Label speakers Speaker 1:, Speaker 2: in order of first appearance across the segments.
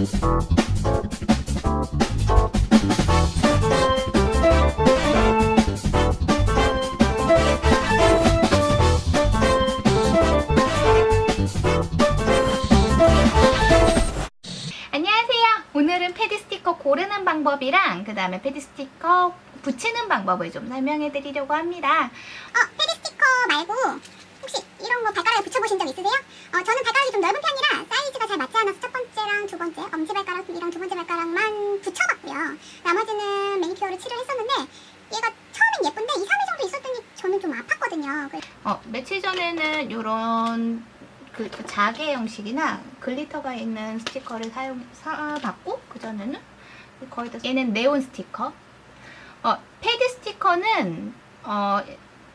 Speaker 1: 안녕하세요. 오늘은 패드 스티커 고르는 방법이랑 그 다음에 패드 스티커 붙이는 방법을 좀 설명해 드리려고 합니다.
Speaker 2: 어, 패드 스티커 말고 혹시 이런 거 발가락 이랑 두 번째 발가락만 붙여봤고요. 나머지는 매니큐어로 칠을 했었는데 얘가 처음엔 예쁜데 2, 3일 정도 있었더니 저는 좀 아팠거든요.
Speaker 1: 어, 며칠 전에는 이런 그, 그 자개 형식이나 글리터가 있는 스티커를 사용 사봤고 그 전에는 거의 다 얘는 네온 스티커. 어, 패드 스티커는 어,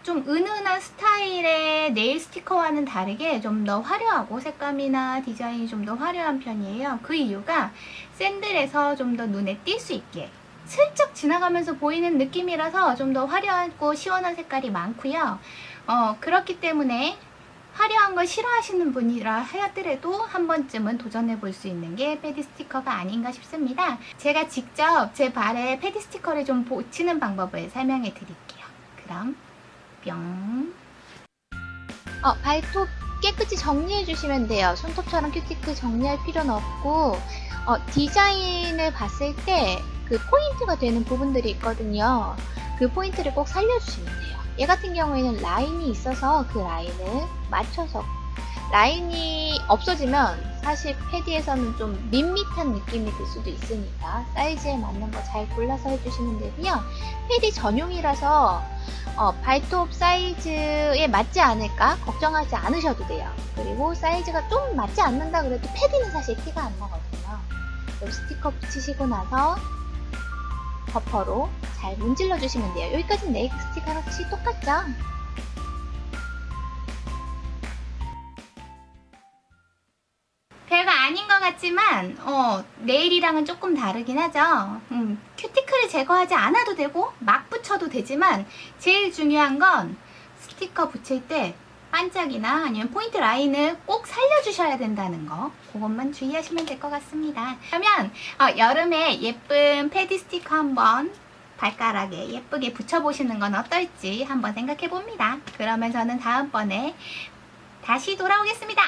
Speaker 1: 좀 은은한 스타일의 네일 스티커와는 다르게 좀 더 화려하고 색감이나 디자인이 좀 더 화려한 편이에요. 그 이유가 샌들에서 좀 더 눈에 띌 수 있게 슬쩍 지나가면서 보이는 느낌이라서 좀 더 화려하고 시원한 색깔이 많고요. 어, 그렇기 때문에 화려한 걸 싫어하시는 분이라 하더라도 한 번쯤은 도전해 볼 수 있는 게 패드 스티커가 아닌가 싶습니다. 제가 직접 제 발에 패드 스티커를 좀 붙이는 방법을 설명해 드릴게요. 그럼 뿅. 어, 발톱 깨끗이 정리해 주시면 돼요. 손톱처럼 큐티클 정리할 필요는 없고 어, 디자인을 봤을 때 그 포인트가 되는 부분들이 있거든요. 그 포인트를 꼭 살려주시면 돼요. 얘 같은 경우에는 라인이 있어서 그 라인을 맞춰서 라인이 없어지면 사실 패디에서는 좀 밋밋한 느낌이 들 수도 있으니까 사이즈에 맞는 거 잘 골라서 해주시면 되고요. 패디 전용이라서 어, 발톱 사이즈에 맞지 않을까 걱정하지 않으셔도 돼요. 그리고 사이즈가 좀 맞지 않는다 그래도 패디는 사실 티가 안 나거든요. 그럼 스티커 붙이시고 나서 버퍼로 잘 문질러 주시면 돼요. 여기까지는 네일 스틱이랑 같이 똑같죠? 아닌 것 같지만 어, 네일이랑은 조금 다르긴 하죠. 음, 큐티클을 제거하지 않아도 되고 막 붙여도 되지만 제일 중요한 건 스티커 붙일 때 반짝이나 아니면 포인트 라인을 꼭 살려주셔야 된다는 거 그것만 주의하시면 될 것 같습니다. 그러면 어, 여름에 예쁜 패디 스티커 한번 발가락에 예쁘게 붙여보시는 건 어떨지 한번 생각해 봅니다. 그러면 저는 다음번에 다시 돌아오겠습니다.